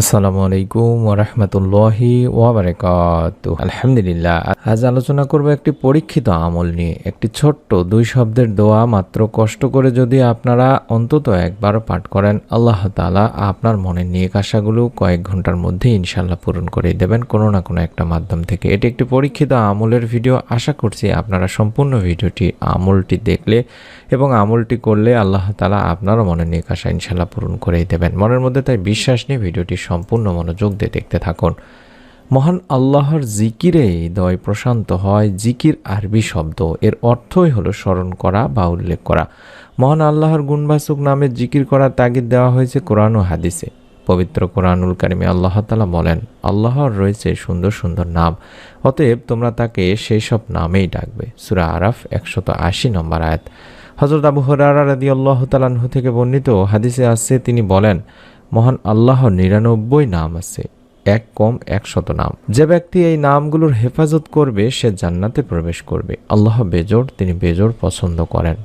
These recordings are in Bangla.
আসসালামু আলাইকুম ওরহমতুল্লাহি ওয়াবারাকাত আলহামদুলিল্লাহ, আজ আলোচনা করব একটি পরীক্ষিত আমল নিয়ে, একটি ছোট্ট দুই শব্দের দোয়া মাত্র কষ্ট করে যদি আপনারা অন্তত একবার পাঠ করেন, আল্লাহ তাআলা আপনার মনের নিয়ে আশাগুলো কয়েক ঘণ্টার মধ্যে ইনশাল্লাহ পূরণ করে দেবেন কোনো না কোনো একটা মাধ্যম থেকে। এটি একটি পরীক্ষিত আমলের ভিডিও। আশা করছি আপনারা সম্পূর্ণ ভিডিওটি, আমলটি দেখলে এবং আমলটি করলে আল্লাহ তাআলা আপনারও মনের নিয়ে আশা ইনশাল্লাহ পূরণ করেই দেবেন। মনের মধ্যে তাই বিশ্বাস নিয়ে ভিডিওটি সম্পূর্ণ মনোযোগ দিয়ে দেখতে থাকুন। মহান আল্লাহর জিকিরে হৃদয় প্রশান্ত হয়, জিকির আরবি শব্দ। এর অর্থই হলো স্মরণ করা বা উল্লেখ করা। মহান আল্লাহর গুণবাসুক নামে জিকির করার তাগিদ দেওয়া হয়েছে কোরআন ও হাদিসে। পবিত্র কোরআনুল কারিমে আল্লাহ তালা বলেন, আল্লাহর রয়েছে সুন্দর সুন্দর নাম। অতএব তোমরা তাকে সেই সব নামেই ডাকবে। সুরা আরাফ একশত আশি নম্বর আয়াত। হজরত আবু হরারা রাদি আল্লাহ তালাহু থেকে বর্ণিত হাদিসে আসছে তিনি বলেন মহান আল্লাহর নিরানব্বই নাম আছে, এক কম একশত নাম। যে ব্যক্তি এই নামগুলোর হেফাজত করবে, সে জান্নাতে প্রবেশ করবে। আল্লাহ বেজোড়, তিনি বেজোড় পছন্দ করেন।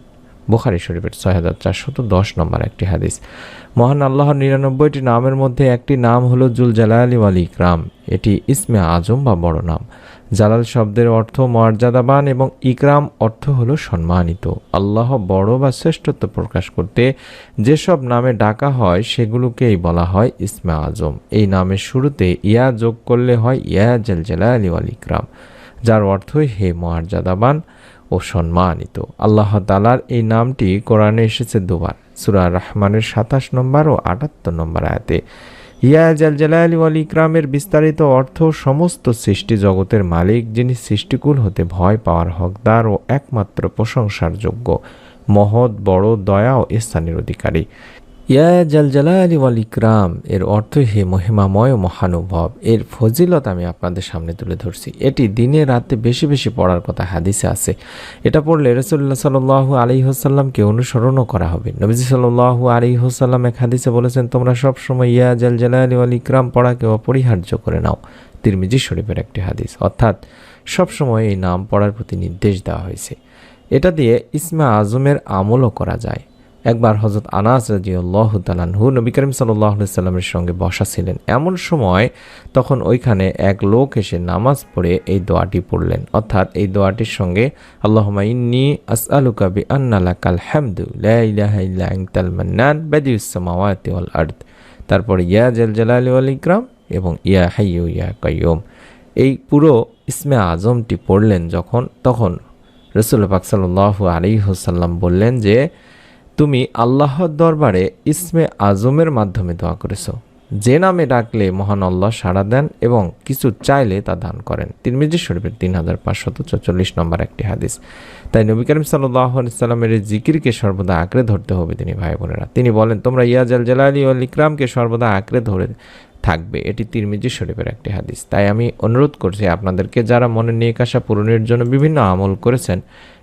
বুখারি শরীফের ছয় হাজার চারশত দশ নম্বর একটি হাদিস। মহান আল্লাহর নিরানব্বইটি নামের মধ্যে একটি নাম হলো জুল জালালি ওয়াল ইকরাম। এটি ইসমে আজম বা বড় নাম। জালাল শব্দের অর্থ মর্যাদাবান এবং ইকরাম অর্থ হলো সম্মানিত। আল্লাহ বড় বা শ্রেষ্ঠত্ব প্রকাশ করতে যেসব নামে ডাকা হয় সেগুলোকেই বলা হয় ইসমে আজম। এই নামের শুরুতে ইয়া যোগ করলে হয় ইয়া জেল জালালি ওয়াল ইকরাম, যার অর্থই হে মর্যাদাবান ও সম্মানিত। আল্লাহ তালার এই নামটি কোরআনে এসেছে দুবার, সুরা রহমানের সাতাশ নম্বর ও আটাত্তর নম্বর আয়াতে। ইয়া জাল জালালি ওয়াল ইকরামের বিস্তারিত অর্থ সমস্ত সৃষ্টি জগতের মালিক, যিনি সৃষ্টিকুল হতে ভয় পাওয়ার হকদার ও একমাত্র প্রশংসার যোগ্য মহৎ, বড়, দয়া ও স্থানের অধিকারী। ইয়া জাল জালালি ওয়াল ইকরাম, এর অর্থ হে মহিমাময় মহানুভব। এর ফজিলত আমি আপনাদের সামনে তুলে ধরছি। এটি দিনে রাতে বেশি বেশি পড়ার কথা, হাদিসে আছে। এটা পড়লে রসুল্লাহ সাল্লাহ আলী হোসাল্লামকে অনুসরণও করা হবে। নবীজি সাল্লাহ আলী হোসাল্লাম এক হাদিসে বলেছেন, তোমরা সবসময় ইয়া জাল জালালি ওয়াল ইকরাম পড়াকে অপরিহার্য করে নাও। তিরমিজি শরীফের একটি হাদিস। অর্থাৎ সবসময় এই নাম পড়ার প্রতি নির্দেশ দেওয়া হয়েছে। এটা দিয়ে ইসমা আজমের আমলও করা যায়। একবার হজরত আনাস রাজিউল্লাহ তালানহু নবী করিম সাল্লামের সঙ্গে বসা ছিলেন। এমন সময় তখন ওইখানে এক লোক এসে নামাজ পড়ে এই দোয়াটি পড়লেন। অর্থাৎ এই দোয়াটির সঙ্গে আল্লাহমা ইন্নি আসআলুকা বি আন্নালা কাল হ্যামদু আর্দ। তারপর ইয়া জেল জালালি ওয়াল ইকরাম এবং ইয়া হাইয়ু ইয়া কাইয়ুম। এই পুরো ইসমে আজমটি পড়লেন যখন, তখন রসুল পাক সাল্লাহ আলী বললেন যে তুমি আল্লাহর দরবারে ইসমে আজমের মাধ্যমে দোয়া করেছ। যে নামে ডাকলে মহান আল্লাহ সাড়া দেন এবং কিছু চাইলে তা দান করেন। তিরমিজি শরীফের তিন হাজার পাঁচশত চল্লিশ নম্বর একটি হাদিস। তাই নবী করিম সাল্লামের জিকিরকে সর্বদা আঁকড়ে ধরতে হবে তিনি ভাই বোনেরা। তিনি বলেন, তোমরা ইয়াজ আল জালালি ও ইকরামকে সর্বদা আঁকড়ে ধরে থাকবে। এটি তিরমিজি শরীফের একটি হাদিস। তাই আমি অনুরোধ করছি, আপনাদেরকে যারা মনে নিয়ে আসা পূরণের জন্য বিভিন্ন আমল করেছেন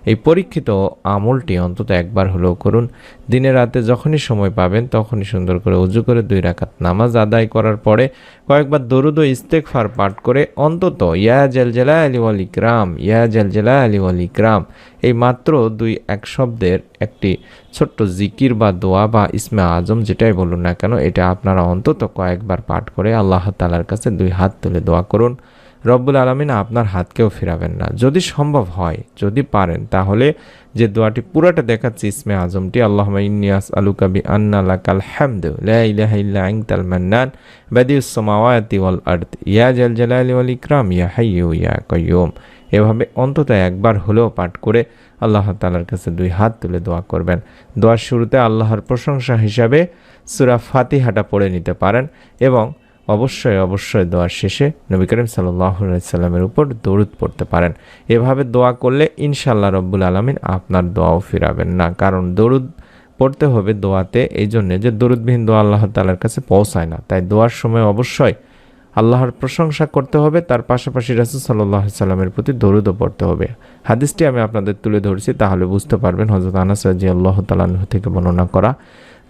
এই পরীক্ষিত আমলটি অন্তত একবার হলেও করুন। দিনে রাতে যখনই সময় পাবেন, তখনই সুন্দর করে উজু করে দুই রাকাত নামাজ আদায় করার পরে কয়েকবার দরুদ ও ইস্তেকফার পাঠ করে অন্তত, ইয়া জেল জেলা আলী ওয়াল ইকরাম, ইয়া জেল জেলা আলী ওয়াল ইকরাম এই মাত্র দুই এক শব্দের একটি ছোট্ট জিকির বা দোয়া বা ইসমে আজম যেটাই বলুন না কেন, এটা আপনারা অন্তত কয়েকবার পাঠ করে আল্লাহ তালার কাছে দুই হাত তুলে দোয়া করুন। রব্বুল আলমিন আপনার হাতকেও ফিরাবেন না। যদি সম্ভব হয়, যদি পারেন, তাহলে যে দোয়াটি পুরাটা দেখাচ্ছি ইসমে আজমটি আল্লাহ ইনিয়াস আলু কাবি আন্না লাকাল হ্যামদ মান্নান বাদিউসমাওয়াতি ওয়াল আর্থ ইয়া জাল জালালি ওয়াল ইকরাম, ইয়া হাইয়ু ইয়া কয়ুম এভাবে অন্তত একবার হলেও পাঠ করে আল্লাহ তালার কাছে দুই হাত তুলে দোয়া করবেন। দোয়ার শুরুতে আল্লাহর প্রশংসা হিসাবে সুরা ফাতিহাটা পড়ে নিতে পারেন এবং অবশ্যই অবশ্যই দোয়ার শেষে নবী করিম সাল্লামের উপর দরুদ পড়তে পারেন। এভাবে দোয়া করলে ইনশাল্লাহ রব্বুল আলমিন আপনার দোয়াও ফিরাবেন না। কারণ দরুদ পড়তে হবে দোয়াতে এই জন্যে যে দরুদবিহীন দোয়া আল্লাহ তালার কাছে পৌঁছায় না। তাই দোয়ার সময় অবশ্যই আল্লাহর প্রশংসা করতে হবে, তার পাশাপাশি রাসুল সাল্লাহ সাল্লামের প্রতি দরুদও পড়তে হবে। হাদিসটি আমি আপনাদের তুলে ধরছি, তাহলে বুঝতে পারবেন হজরত আনাস রাজি আল্লাহ তালাহ থেকে বর্ণনা করা।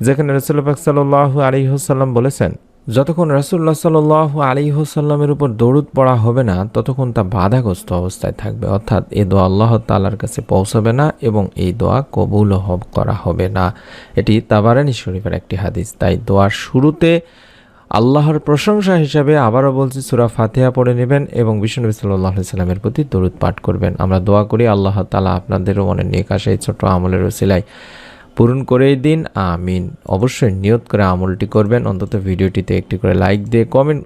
যেখানে রসুল্লাহ সাল্লাহ আলিহাসাল্লাম বলেছেন যতক্ষণ রাসুল্লাহ সাল আলী হোসাল্লামের উপর দৌড়ুদ পড়া হবে না, ততক্ষণ তা বাধাগ্রস্ত অবস্থায় থাকবে। অর্থাৎ এ দোয়া আল্লাহ তাল্লার কাছে পৌঁছাবে না এবং এই দোয়া কবুল করা হবে না। এটি তাবারানি শরীফের একটি হাদিস। তাই দোয়ার শুরুতে আল্লাহর প্রশংসা হিসাবে আবারও বলছি, সুরা ফাতিহা পড়ে নেবেন এবং বিষ্ণুনবী সাল্লাহ সাল্লামের প্রতি দরুদ পাঠ করবেন। আমরা দোয়া করি, আল্লাহ তালা আপনাদেরও মনের নিয়ে এই ছোট্ট আমলের ওসিলায় পূরণ করেই দিন, আমিন। অবশ্যই নিয়ত করে আমলটি করবেন, অন্তত ভিডিওটিতে একটি করে লাইক দিয়ে কমেন্ট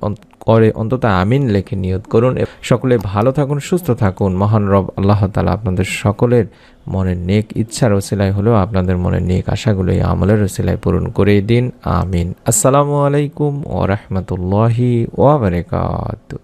করে অন্তত আমিন লেখে নিয়ত করুন। সকলে ভালো থাকুন, সুস্থ থাকুন। মহান রব আল্লাহ তালা আপনাদের সকলের মনের নেক ইচ্ছার ওসিলায় হলেও আপনাদের মনের নেক আশাগুলো এই আমলের ওসিলায় পূরণ করেই দিন, আমিন। আসসালামু আলাইকুম ওরহমতুল্লাহি ওবরাকাতু